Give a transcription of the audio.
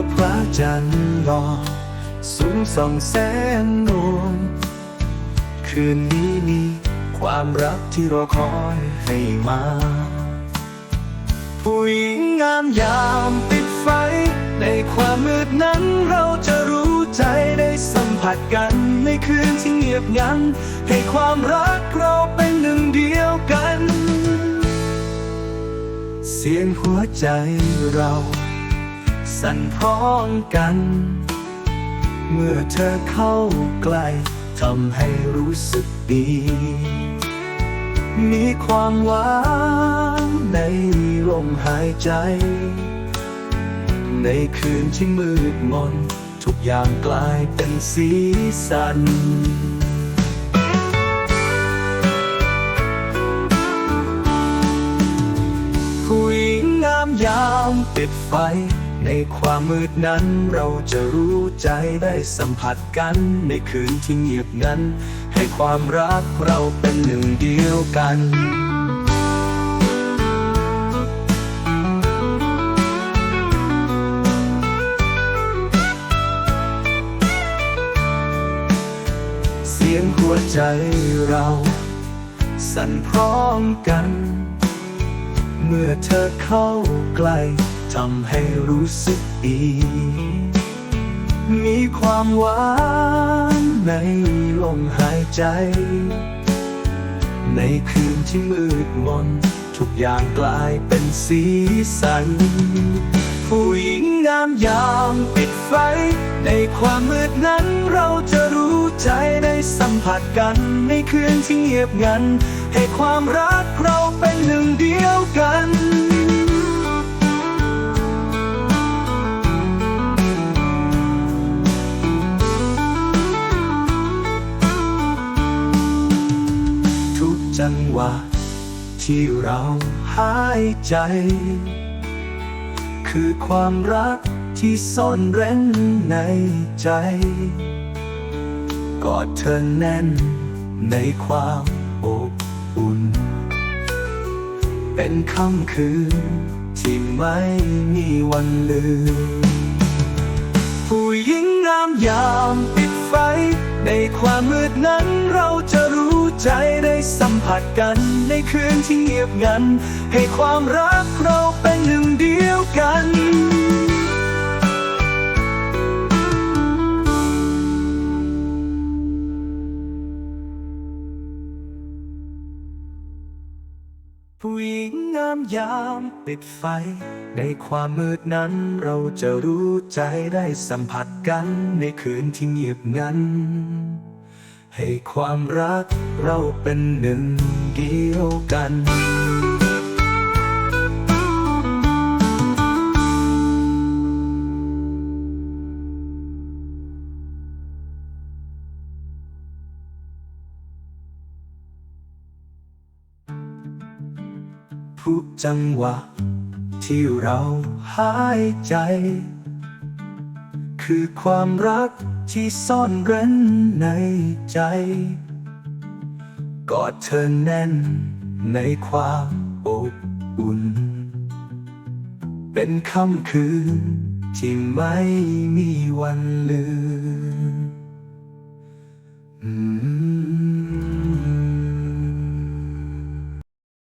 ว่าพระจันทร์รอสูงส่องแสงนวลคืนนี้มีความรักที่รอคอยให้มา ผู้หญิงงามยามปิดไฟ ในความมืดนั้นเราจะรู้ใจได้สัมผัสกันในคืนที่เงียบงัน ให้ความรักเราเป็นหนึ่งเดียวกัน เสียงหัวใจเรา สั่นพร้อมกัน เมื่อเธอเข้าใกล้ทำให้รู้สึกดี มีความหวานในลมหายใจ ในคืนที่มืดมน ทุกอย่างกลายเป็นสีสันผู้หญิงงามยามปิดไฟ ในความมืดนั้นเราจะรู้ใจได้สัมผัสกันในคืนที่เงียบงันให้ความรักเราเป็นหนึ่งเดียวกันเสียงหัวใจเราสั่นพร้อมกัน เมื่อเธอเข้าใกล้ ทำให้รู้สึกดี มีความหวานในลมหายใจ ในคืนที่มืดมน ทุกอย่างกลายเป็นสีสัน ผู้หญิงงามยามปิดไฟ ในความมืดนั้นเราจะรู้ใจได้สัมผัสกัน ในคืนที่เงียบงัน ให้ความรักเราเป็น จังหวะ ที่เราหายใจ คือความรักที่ซ่อนเร้นในใจ กอดเธอแน่นในความอบอุ่น เป็นค่ำคืนที่ไม่มีวันลืม ผู้หญิงงามยามปิดไฟในความมืดนั้น ใจได้สัมผัสกันในคืนที่เงียบงัน ให้ความรักเราเป็นหนึ่งเดียวกันผู้หญิงงามยามปิดไฟ ในความมืดนั้นเราจะรู้ใจได้สัมผัสกันในคืนที่เงียบงัน ให้ความรักเราเป็นหนึ่งเดียวกันทุกจังหวะที่เราหายใจ คือความรักที่ซ่อนเร้นในใจ กอดเธอแน่นในความอบอุ่น เป็นค่ำคืนที่ไม่มีวันลืม